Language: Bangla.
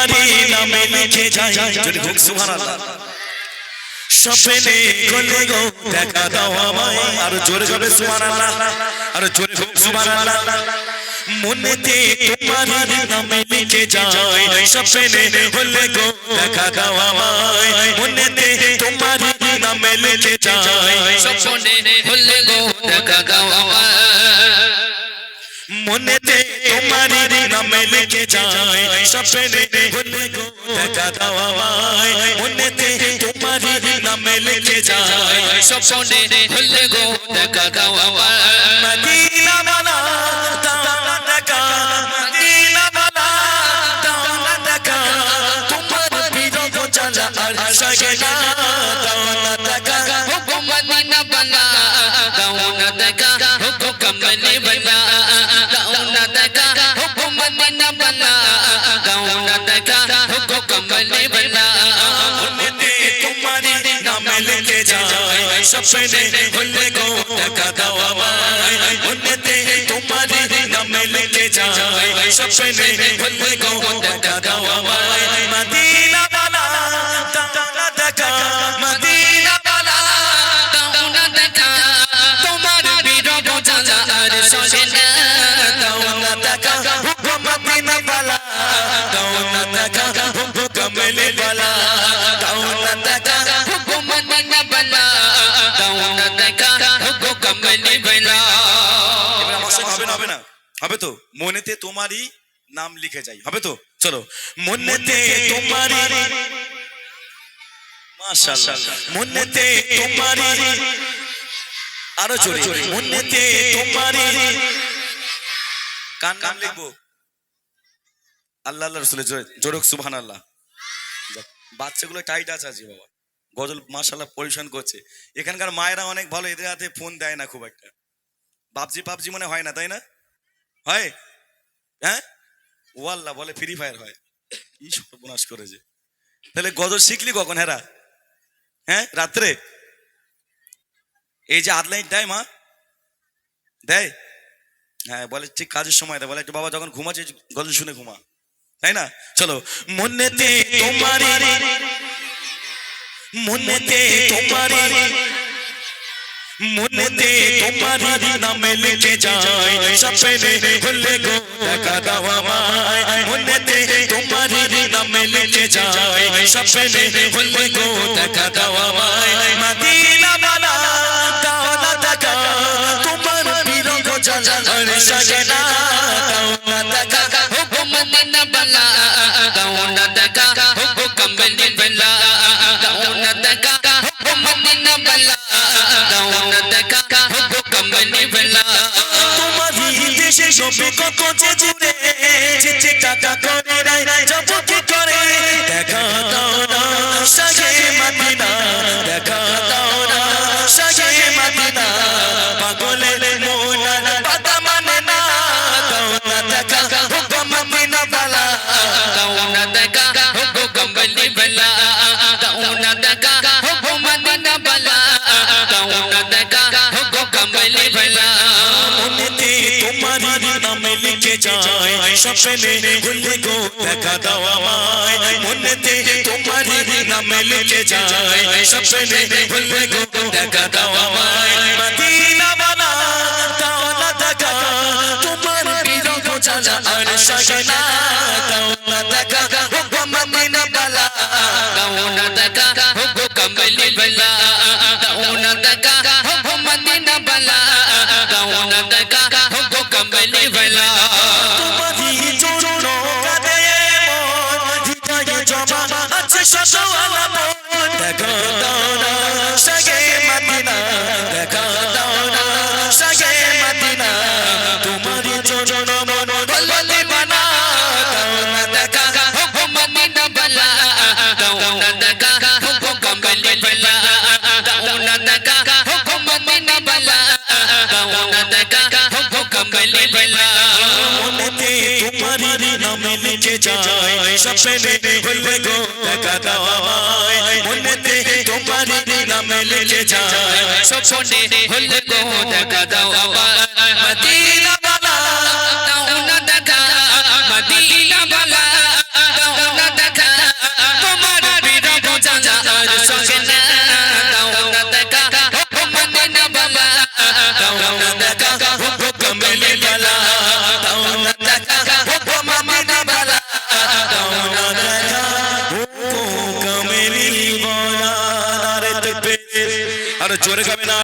তোমারই নামে লিখে যায় যদি হোক সুবহানাল্লাহ স্বপ্নে গলে গো দেখা দাও আমায় আর জোরে জোরে সুবহানাল্লাহ আর জোরে হোক সুবহানাল্লাহ মনেতে তোমার নামে লিখে যায় স্বপ্নে হলে গো দেখা দাও আমায় মনেতে তোমার নামে লিখে যায় স্বপ্নে হলে গো দেখা দাও আমায় মনেতে তোমার নামে লিখে যায় সপনে ভুলে গো, দেখা দাও আমায়। মনেতে তোমারি নামে লিখে যায় সপনে ভুলে গো, দেখা দাও আমায়। স্বপ্নে হলে গো টাকা দাও আমায় মনেতে তোমার নামে লিখে যায় স্বপ্নে হলে গো টাকা দাও আমায় না। হবে তো? মনেতে তোমারই নাম লিখে যাই। হবে তো? চলো। মনেতে তোমারই মাশাআল্লাহ। মনেতে তোমারই আরও জোরে। মনেতে তোমারই কান নাম লিখব? আল্লাহ আল্লাহ রসুলের জোরে। জোরক সুবহান আল্লাহ বাচ্চাগুলো টাইট আছে আজকে বাবা। গজল মাশাল্লাহ পরিশন করছে। এখানকার মায়েরা অনেক ভালো এদের হাতে ফোন দেয় না খুব একটা। পাবজি পাবজি মনে হয় না তাই না? হয়? হ্যাঁ? ও আল্লাহ বলে ফ্রি ফায়ার হয়। কি সর্বনাশ করেছে। তাহলে গজল শিখলি কখন, হেরা? হ্যাঁ? রাত্রে? এই যে আদলাইন দেয় মা দেয়? হ্যাঁ বলে, ঠিক কাজের সময় দেয়। বলে, একটু বাবা যখন ঘুমাচ্ছে গজল শুনে ঘুমা। তাই না? চলো। মনেতে তোমারি মনেতে তোমারি মনেতে তোমারি নামে লিখে যায় স্বপ্নে হলে গো দেখা দাও আমায় মনেতে তোমারি নামে লিখে যায় স্বপ্নে হলে গো দেখা দাও আমায় মদিনা বালা দাও না দেখা তোমার বিরহ জ্বালা আর সবে কত যে জুড়ে চিঠি কাকা করে রাই জপ কি করে। দেখা দাও না সাগে মাদিনা দেখা। নামে লিখে যায় স্বপ্নে ভুলে গো দেখা দাও আমায় মনেতে তোমারই নামে লিখে যায় স্বপ্নে ভুলে গো দেখা দাও শত আলাপন দেখা দাও না সাগে মদিনা দেখা দাও না সাগে মদিনা তোমারই জন্য মন বললে বানা দাও না দেখা হুকুম মদিনা বালা দাউনা দেখা হুকুম কমলি বালা স্বপ্নে হলে গো দেখা দাও আমায় মনেতে তোমার নামে লিখে যায় স্বপ্নে হলে গো দেখা দাও মদিনা আর জোরে গাবে না